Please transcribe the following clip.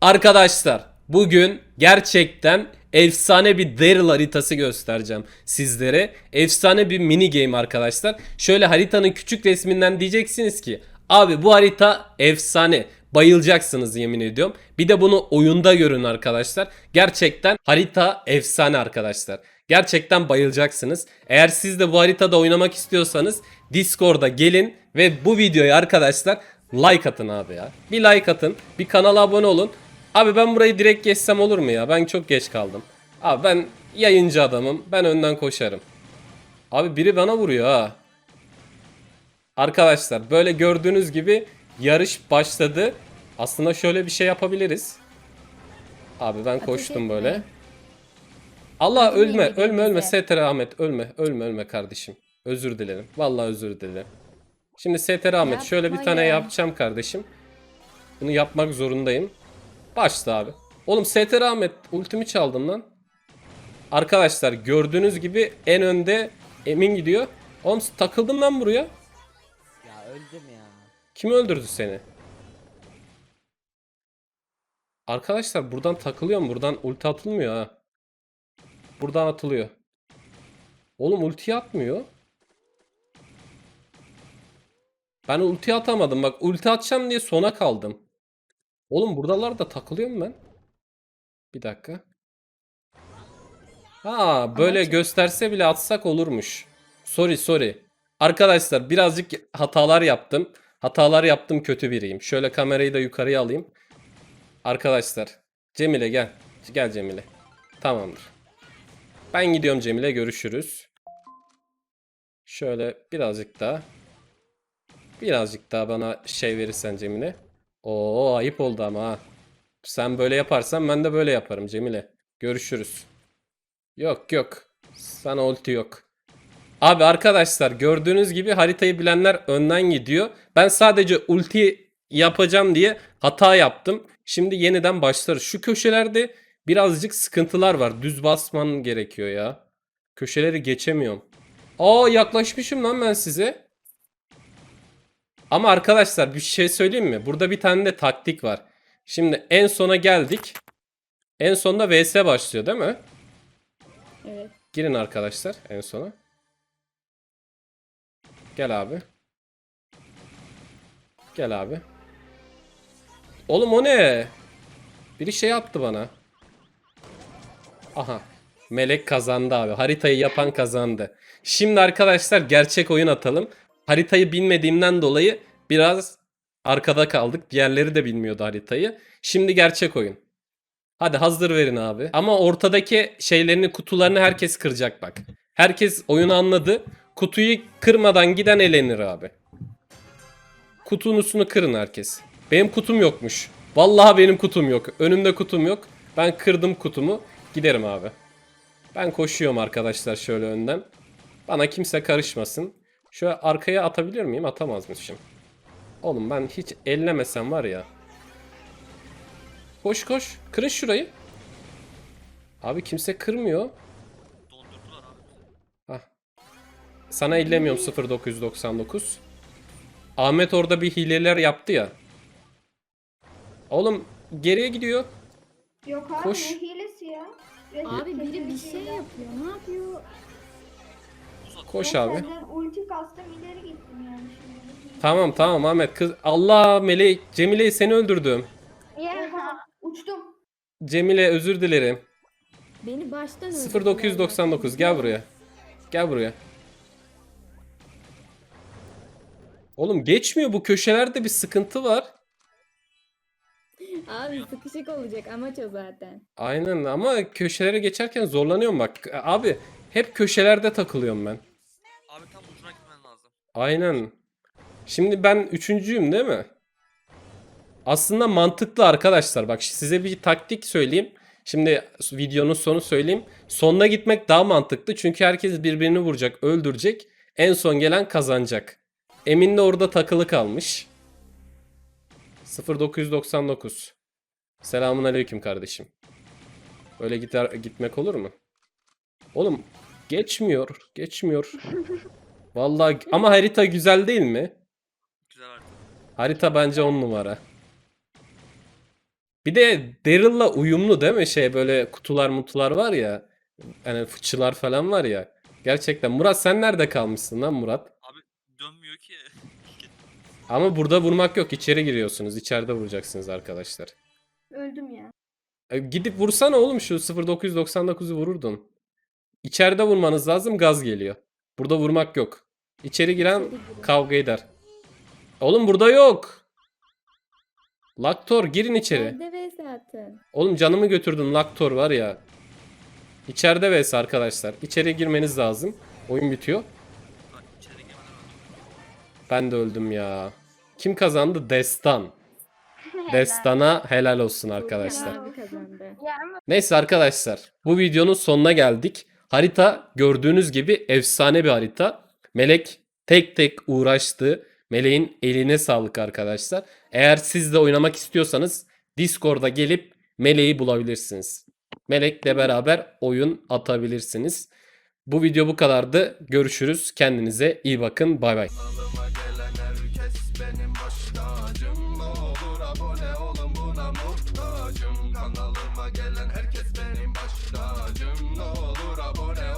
Arkadaşlar bugün gerçekten efsane bir Daryl haritası göstereceğim sizlere. Efsane bir mini game arkadaşlar. Şöyle haritanın küçük resminden diyeceksiniz ki abi bu harita efsane. Bayılacaksınız yemin ediyorum. Bir de bunu oyunda görün arkadaşlar. Gerçekten harita efsane arkadaşlar. Gerçekten bayılacaksınız. Eğer siz de bu haritada oynamak istiyorsanız Discord'a gelin ve bu videoyu arkadaşlar like atın abi ya. Bir like atın. Bir kanala abone olun. Abi ben burayı direkt geçsem olur mu ya? Ben çok geç kaldım. Abi ben yayıncı adamım. Ben önden koşarım. Abi biri bana vuruyor ha. Arkadaşlar böyle gördüğünüz gibi yarış başladı. Aslında şöyle bir şey yapabiliriz. Abi ben koştum böyle. Allah ölme, ölme, ölme. STR Ahmet, ölme, ölme, ölme kardeşim. Özür dilerim. Vallahi özür dilerim. Şimdi STR Ahmet şöyle bir tane ya. yapacağım kardeşim. Bunu yapmak zorundayım. Başla abi. Oğlum STR Ahmet ultimi çaldım lan. Arkadaşlar gördüğünüz gibi en önde Emin gidiyor. Oğlum takıldım lan buraya. Ya öldüm ya. Kim öldürdü seni? Arkadaşlar buradan takılıyorum. Buradan ulti atılmıyor ha. Buradan atılıyor. Oğlum ulti atmıyor. Ben ulti atamadım. Bak ulti atacağım diye sona kaldım. Oğlum buradalarda takılıyorum ben. Bir dakika. Ha böyle çok- gösterse bile atsak olurmuş. Sorry sorry. Arkadaşlar birazcık hatalar yaptım. Hatalar yaptım kötü biriyim. Şöyle kamerayı da yukarıya alayım. Arkadaşlar. Cemile gel. Gel Cemile. Tamamdır. Ben gidiyorum Cemile görüşürüz. Şöyle birazcık daha. Birazcık daha bana şey verirsen Cemile. Oo ayıp oldu ama ha. Sen böyle yaparsan ben de böyle yaparım Cemile. Görüşürüz. Yok yok. Sana ulti yok. Abi arkadaşlar gördüğünüz gibi haritayı bilenler önden gidiyor. Ben sadece ulti yapacağım diye hata yaptım. Şimdi yeniden başlarız. Şu köşelerde birazcık sıkıntılar var. Düz basman gerekiyor ya. Köşeleri geçemiyorum. Aa yaklaşmışım lan ben size. Ama arkadaşlar bir şey söyleyeyim mi? Burada bir tane de taktik var. Şimdi en sona geldik. En sonda VS başlıyor değil mi? Evet. Girin arkadaşlar en sona. Gel abi. Gel abi. Oğlum o ne? Biri şey attı bana. Aha. Melek kazandı abi. Haritayı yapan kazandı. Şimdi arkadaşlar gerçek oyun atalım. Haritayı bilmediğimden dolayı biraz arkada kaldık. Diğerleri de bilmiyordu haritayı. Şimdi gerçek oyun. Hadi hazır verin abi. Ama ortadaki şeylerini kutularını herkes kıracak bak. Herkes oyunu anladı. Kutuyu kırmadan giden elenir abi. Kutunun üstünü kırın herkes. Benim kutum yokmuş. Vallahi benim kutum yok. Önümde kutum yok. Ben kırdım kutumu. Giderim abi. Ben koşuyorum arkadaşlar şöyle önden. Bana kimse karışmasın. Şöyle arkaya atabilir miyim? Atamazmışım. Oğlum ben hiç ellemesem var ya. Koş koş. Kırın şurayı. Abi kimse kırmıyor. Hah. Sana ellemiyorum 0999. Ahmet orada bir hileler yaptı ya. Oğlum geriye gidiyor. Yok abi Koş. ne hilesi ya? Abi biri bir şey yapıyor. Ne yapıyor? Koş Ben abi. Senden ulti kastım ileri gittim yani şimdi. Tamam tamam Ahmet kız. Allah Melek Cemile seni öldürdüm. Oha, uçtum. Cemile özür dilerim. Beni baştan öldürdüler 0999 gel buraya. Gel buraya. Oğlum geçmiyor bu köşelerde bir sıkıntı var. Abi sıkışık olacak amaç o zaten. Aynen ama köşelere geçerken zorlanıyorum bak. Abi hep köşelerde takılıyorum ben. Abi tam ucuna gitmen lazım. Aynen. Şimdi ben üçüncüyüm değil mi? Aslında mantıklı arkadaşlar. Bak size bir taktik söyleyeyim. Şimdi videonun sonu söyleyeyim. Sonuna gitmek daha mantıklı. Çünkü herkes birbirini vuracak, öldürecek. En son gelen kazanacak. Emin de orada takılı kalmış. 0999. Selamun aleyküm kardeşim. Öyle gider, gitmek olur mu? Oğlum geçmiyor. Geçmiyor. Vallahi ama harita güzel değil mi? Güzel harita. Harita bence on numara. Bir de Daryl'la uyumlu değil mi? Şey böyle kutular mutular var ya. Hani fıçılar falan var ya. Gerçekten. Murat sen nerede kalmışsın lan Murat? Abi dönmüyor ki. Ama burada vurmak yok. İçeri giriyorsunuz. İçeride vuracaksınız arkadaşlar. Öldüm ya. E, Gidip vursana oğlum şu 0999'u vururdun. İçeride vurmanız lazım gaz geliyor. Burada vurmak yok. İçeri giren kavga eder. Oğlum burada yok. Laktor girin içeri. Nerede ve zaten. Oğlum canımı götürdün Laktor var ya. İçeride vs arkadaşlar. İçeri girmeniz lazım. Oyun bitiyor. Ben de öldüm ya. Kim kazandı? Destan. Destan'a helal olsun arkadaşlar. Ya Neyse arkadaşlar bu videonun sonuna geldik. Harita gördüğünüz gibi efsane bir harita. Melek tek tek uğraştı. Meleğin eline sağlık arkadaşlar. Eğer siz de oynamak istiyorsanız Discord'a gelip Meleği bulabilirsiniz. Melek'le beraber oyun atabilirsiniz. Bu video bu kadardı. Görüşürüz. Kendinize iyi bakın. Bay bay sana muhtacım. Kanalıma gelen herkes benim baş tacım Ne olur abone ol